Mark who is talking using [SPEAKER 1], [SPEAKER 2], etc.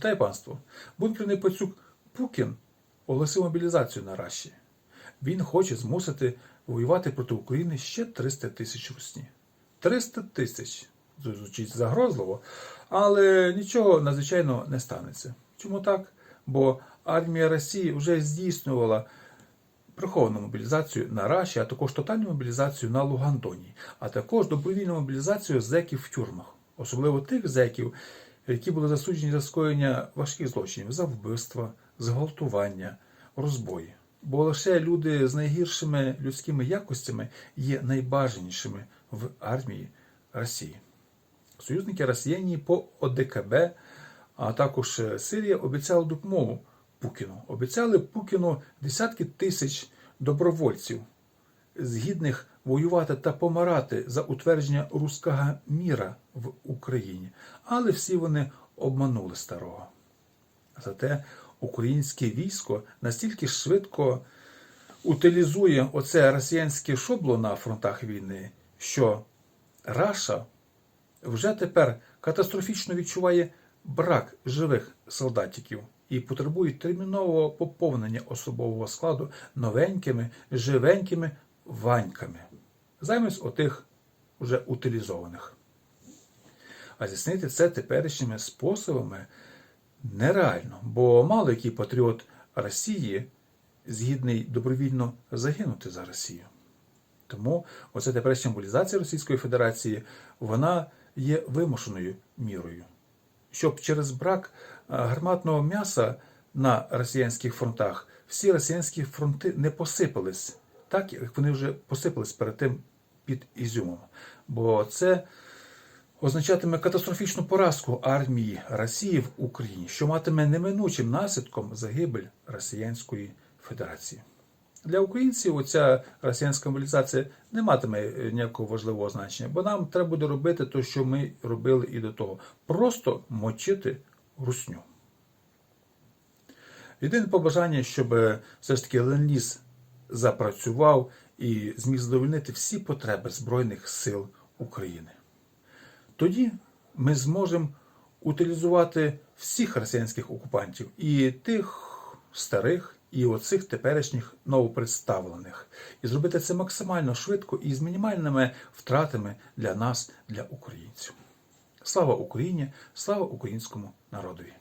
[SPEAKER 1] Вітаю панство! Бункерний пацюк Пукін оголосив мобілізацію на Раші. Він хоче змусити воювати проти України ще 300 тисяч русні. 300 тисяч. Звучить загрозливо, але нічого надзвичайно не станеться. Чому так? Бо армія Росії вже здійснювала приховану мобілізацію на Раші, а також тотальну мобілізацію на Лугандоні, а також добровільну мобілізацію зеків в тюрмах, особливо тих зеків, які були засуджені за скоєння важких злочинів за вбивства, зґвалтування, розбої. Бо лише люди з найгіршими людськими якостями є найбажанішими в армії Росії. Союзники росіяні по ОДКБ, а також Сирія обіцяли допомогу Пукіну. Обіцяли Пукіну десятки тисяч добровольців, згідних воювати та помирати за утвердження руського міра в Україні. Але всі вони обманули старого. Зате українське військо настільки швидко утилізує оце росіянське шобло на фронтах війни, що Раша вже тепер катастрофічно відчуває брак живих солдатиків і потребує термінового поповнення особового складу новенькими, живенькими ваньками, замість отих уже утилізованих. А здійснити це теперішніми способами нереально, бо мало який патріот Росії згідний добровільно загинути за Росію. Тому оця теперішня мобілізація Російської Федерації вона є вимушеною мірою. Щоб через брак гарматного м'яса на росіянських фронтах всі росіянські фронти не посипались, так як вони вже посипались перед тим під Ізюмом. Бо це означатиме катастрофічну поразку армії Росії в Україні, що матиме неминучим наслідком загибель Росіянської Федерації. Для українців оця росіянська мобілізація не матиме ніякого важливого значення, бо нам треба буде робити те, що ми робили і до того. Просто мочити русню. Єдине побажання, щоб все ж таки Ленліз запрацював і зміг задовольнити всі потреби Збройних сил України. Тоді ми зможемо утилізувати всіх росіянських окупантів і тих старих, і оцих теперішніх новопредставлених, і зробити це максимально швидко і з мінімальними втратами для нас, для українців. Слава Україні! Слава українському народові!